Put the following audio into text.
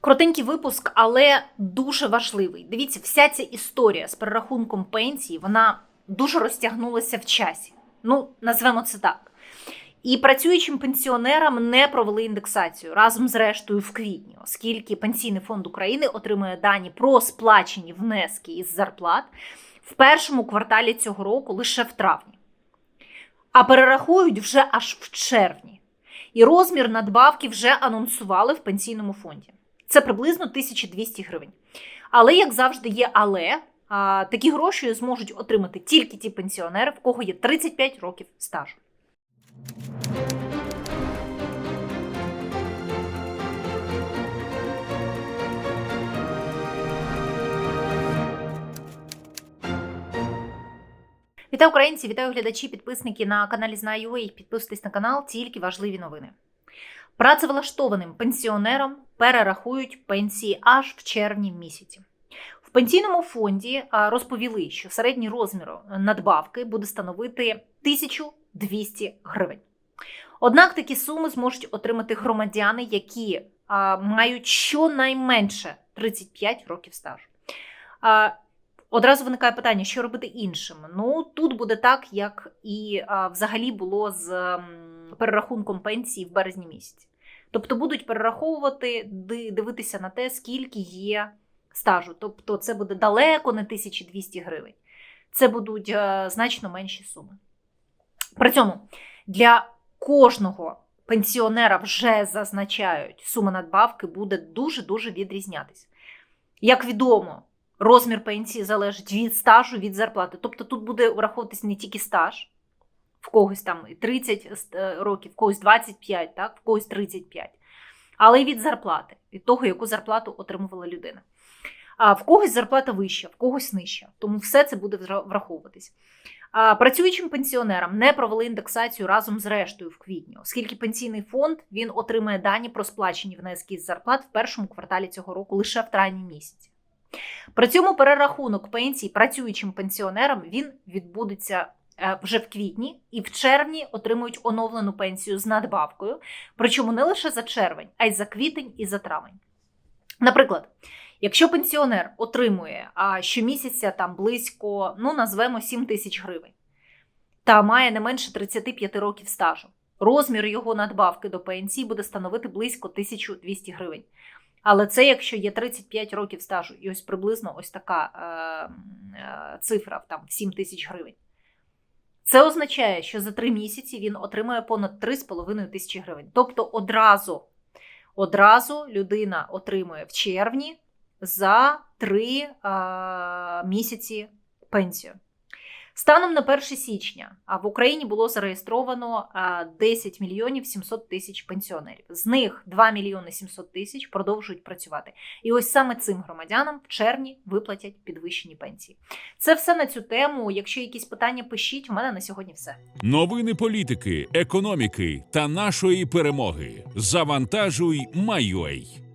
Коротенький випуск, але дуже важливий. Дивіться, вся ця історія з перерахунком пенсії, вона дуже розтягнулася в часі. Ну, назвемо це так. І працюючим пенсіонерам не провели індексацію разом з рештою в квітні, оскільки Пенсійний фонд України отримує дані про сплачені внески із зарплат в першому кварталі цього року лише в травні. А перерахують вже аж в червні. І розмір надбавки вже анонсували в пенсійному фонді. Це приблизно 1200 гривень. Але, як завжди, є але. Такі гроші зможуть отримати тільки ті пенсіонери, в кого є 35 років стажу. Вітаю українці, вітаю глядачі, підписники на каналі Знаю.ua. Підписуйтесь на канал, тільки важливі новини. Працевлаштованим пенсіонерам перерахують пенсії аж в червні місяці. В пенсійному фонді розповіли, що середній розмір надбавки буде становити 1200 гривень. Однак такі суми зможуть отримати громадяни, які мають щонайменше 35 років стажу. Одразу виникає питання, що робити іншим. Ну тут буде так, як і взагалі було з перерахунком пенсії в березні місяці. Тобто будуть перераховувати, дивитися на те, скільки є стажу. Тобто це буде далеко не 1200 гривень. Це будуть е, значно менші суми. При цьому для кожного пенсіонера вже зазначають, сума надбавки буде дуже-дуже відрізнятися. Як відомо, розмір пенсії залежить від стажу, від зарплати. Тобто тут буде враховуватись не тільки стаж, в когось там 30 е, років, в когось 25, так, в когось 35, але й від зарплати, від того, яку зарплату отримувала людина. А в когось зарплата вища, в когось нижча. Тому все це буде вра- враховуватись. А працюючим пенсіонерам не провели індексацію разом з рештою в квітні, оскільки пенсійний фонд він отримає дані про сплачені внески з зарплат в першому кварталі цього року лише в травні місяці. При цьому перерахунок пенсій працюючим пенсіонерам він відбудеться е, вже в квітні і в червні отримують оновлену пенсію з надбавкою, причому не лише за червень, а й за квітень і за травень. Наприклад, якщо пенсіонер отримує щомісяця там близько, ну назвемо 7 тисяч гривень, та має не менше 35 років стажу, розмір його надбавки до пенсії буде становити близько 1200 гривень. Але це якщо є 35 років стажу, і ось приблизно ось така е, е, цифра там 7 тисяч гривень. Це означає, що за три місяці він отримує понад 3,5 тисячі гривень. Тобто одразу, одразу людина отримує в червні за три а, місяці пенсію. Станом на 1 січня в Україні було зареєстровано а, 10 мільйонів 700 тисяч пенсіонерів. З них 2 мільйони 700 тисяч продовжують працювати. І ось саме цим громадянам в червні виплатять підвищені пенсії. Це все на цю тему. Якщо якісь питання, пишіть. У мене на сьогодні все. Новини політики, економіки та нашої перемоги. Завантажуй Майой.